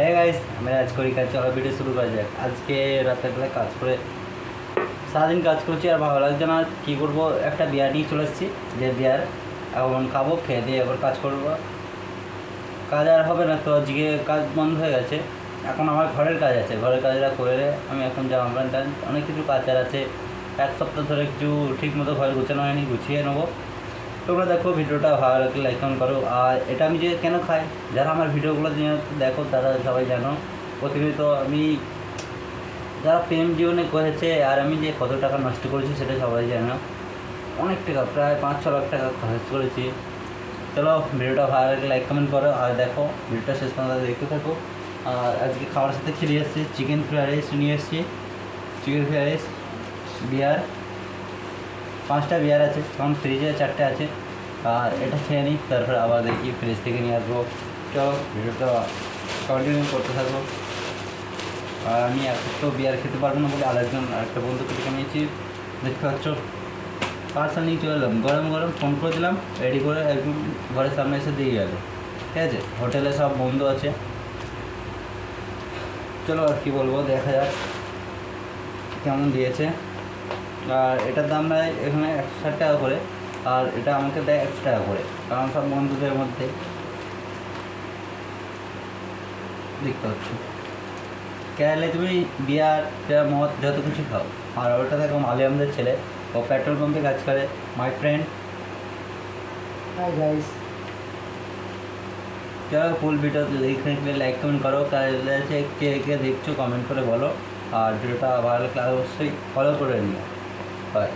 হ্যাঁ গাইস আমি আজ করি কাজ চলো ভিডিও শুরু করা যাক আজকে রাতের বেলা কাজ করে সারাদিন কাজ করছি আর ভালো লাগছে না কী করব একটা বিয়ার নিয়ে চলে এসেছি যে বিয়ার এখন খাব খেয়ে দিয়ে এবার কাজ করব কাজ আর হবে না তো আজকে কাজ বন্ধ হয়ে গেছে এখন আমার ঘরের কাজ আছে ঘরের কাজটা করে আমি এখন জামা প্যান্ট অনেক কিছু কাজ আছে এক সপ্তাহ ধরে কিছু ঠিক মতো ঘরে গুছানো হয়নি গুছিয়ে নেব তোমরা দেখো ভিডিওটা ভালো লাগলে লাইক কমেন্ট করো। আর এটা আমি যে কেন খাই? যারা আমার ভিডিওগুলো দেখো, তারা সবাই জানো। প্রতিনিয়ত আমি যারা প্রেম জীবনে করেছে আর আমি যে কত টাকা নষ্ট করেছি সেটা সবাই জানো। অনেক টাকা, প্রায় পাঁচ ছ লাখ টাকা খরচ করেছি। চলো ভিডিওটা ভালো লাগলে লাইক কমেন্ট করো। আর দেখো, ভিডিওটা শেষ পর্যন্ত দেখতে থাকো। আর আজকে খাওয়ার সাথে খেলে এসেছি। চিকেন ফ্রাইড রাইস নিয়ে এসেছি। চিকেন ফ্রাইড রাইস বিয়ার পাঁচটা বিয়ার আছে তখন ফ্রিজে চারটে আছে। আর এটা খেয়ে নিই, তারপর আবার দেখি ফ্রিজ থেকে নিয়ে আসব। চলো ভিডিওটা কন্টিনিউ করতে থাকব। আর আমি তো বিয়ার খেতে পারব না বলে আরেকজন আরেকটা বন্ধুকে ডেকে নিয়েছি। দেখতে পাচ্ছ? পার্সেল নিয়ে চলে এলাম। গরম গরম ফোন করে দিলাম রেডি করে একদম ঘরের সামনে এসে দিয়ে গেল। ঠিক আছে? হোটেলে সব বন্ধ আছে। চলো আর কী বলব, দেখা যাক। কেমন দিয়েছে? এটার দাম নেয় এখানে একশো ষাট টাকা করে আর এটা আমাকে দেয় একশো টাকা করে কারণ সব বন্ধুদের মধ্যে। দেখতে পাচ্ছ। কেরালে তুমি বিয়ার মদ যত কিছু খাও আর ওটা দেখো মালিয়ামদের ছেলে ও পেট্রোল পাম্পে কাজ করে মাই ফ্রেন্ড হাই গাইস চলো ফুল ভিডিও দেখলে লাইক কমেন্ট করো। কে কে দেখছ কমেন্ট করে বলো। আর ভিডিওটা ভালো লাগলে অবশ্যই ফলো করে নিও। but